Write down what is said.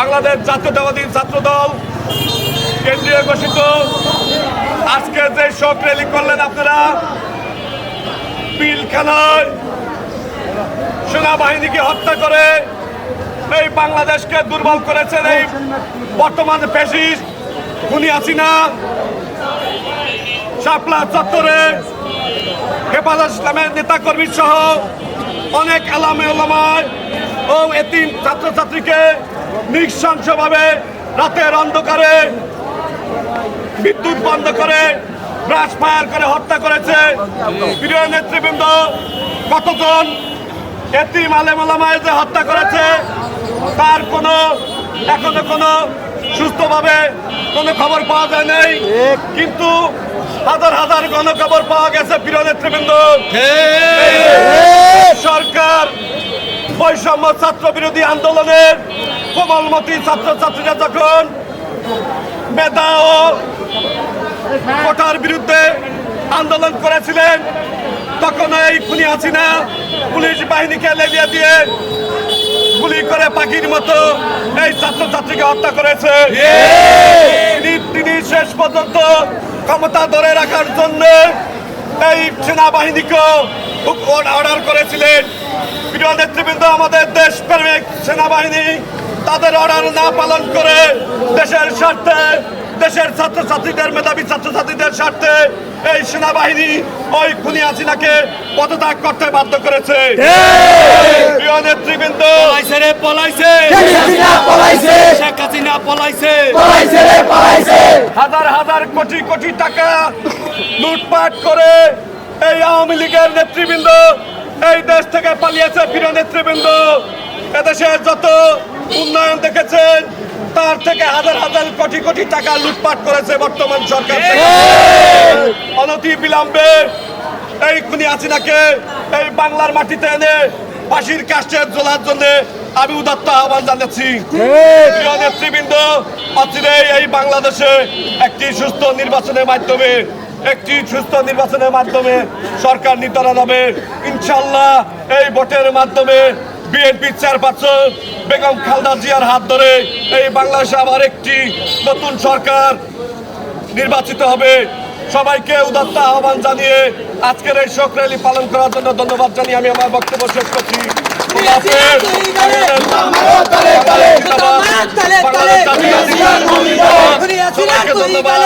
বাংলাদেশ জাতীয়তাবাদী ছাত্র দল কেন্দ্রীয় ঘোষিত। আজকে যে শোক র্যালি করলেন আপনারা পিলখানায় সেনাবাহিনীকে হত্যা করে এই বাংলাদেশকে দুর্বল করেছেন এই বর্তমান ফ্যাসিস্ট খুনি হাসিনা। শাপলা চত্বরে হেফাজত ইসলামের নেতাকর্মী সহ অনেক আলামে ওলামায় ও এতিম ছাত্রছাত্রীকে নৃশংসভাবে রাতের অন্ধকারে বিদ্যুৎ বন্ধ করে ব্রাশ ফায়ার করে হত্যা করেছে প্রিয় নেতৃবৃন্দ কতজন এতিম আলেম ওলামায় যে হত্যা করেছে তার কোনো এখনও কোনো সুস্থভাবে কোনো খবর পাওয়া যায় নাই। কিন্তু হাজার হাজার গণখবর পাওয়া গেছে প্রিয় নেতৃবৃন্দ। সরকার বৈষম্য ছাত্র বিরোধী আন্দোলনের কোমলমতি ছাত্রছাত্রীরা যখন মেধা ও কোটার বিরুদ্ধে আন্দোলন করেছিলেন, তখন এই খুনি হাসিনা পুলিশ বাহিনীকে লেলিয়ে দিয়ে গুলি করে পাখির মতো এই ছাত্রছাত্রীকে হত্যা করেছে। তিনি- শেষ পর্যন্ত ক্ষমতা ধরে রাখার জন্য এই সেনাবাহিনীকে অর্ডার করেছিলেন। প্রিয় নেতৃবৃন্দ, আমাদের দেশ প্রেমিক সেনাবাহিনী তাদের অর্ডার না পালন করে দেশের স্বার্থে দেশের ছাত্রছাত্রীদের মেধাবী ছাত্রছাত্রীদের স্বার্থে এই সেনাবাহিনী ওই খুনি হাসিনাকে পদত্যাগ করতে বাধ্য করেছে। প্রিয় নেতৃবৃন্দ পলাইছে রে পলাইছে। পলাইছে। শেখ হাসিনা পলাইছে। পলাইছে রে পলাইছে। হাজার হাজার কোটি কোটি টাকা লুটপাট করে এই আওয়ামী লীগের নেতৃবৃন্দ এই দেশ থেকে পালিয়েছে। প্রিয় নেতৃবৃন্দ এদেশে যত উন্নয়ন দেখেছেন, তার থেকে হাজার হাজার কোটি কোটি টাকা লুটপাট করেছে বর্তমান সরকার অনতি বিলম্বে এই খুনি হাসিনাকে এই বাংলার মাটিতে এনে ফাঁসির কাষ্টে জোলার জন্য আমি উদাত্ত আহ্বান জানাচ্ছি। প্রিয় নেতৃবৃন্দ, অচিরে এই বাংলাদেশে একটি সুস্থ নির্বাচনের মাধ্যমে, একটি সুস্থ নির্বাচনের মাধ্যমে সরকার নির্ধারণ হবে ইনশাল্লাহ এই ভোটের মাধ্যমে বিএনপি চেয়ারপারসন বেগম খালদা জিয়ার হাত ধরে এই বাংলাদেশে আবার একটি নতুন সরকার নির্বাচিত হবে। সবাইকে উদাত্ত আহ্বান জানিয়ে আজকের এই শোক র্যালি পালন করার জন্য ধন্যবাদ জানিয়ে আমি আমার বক্তব্য শেষ করছি। ধন্যবাদ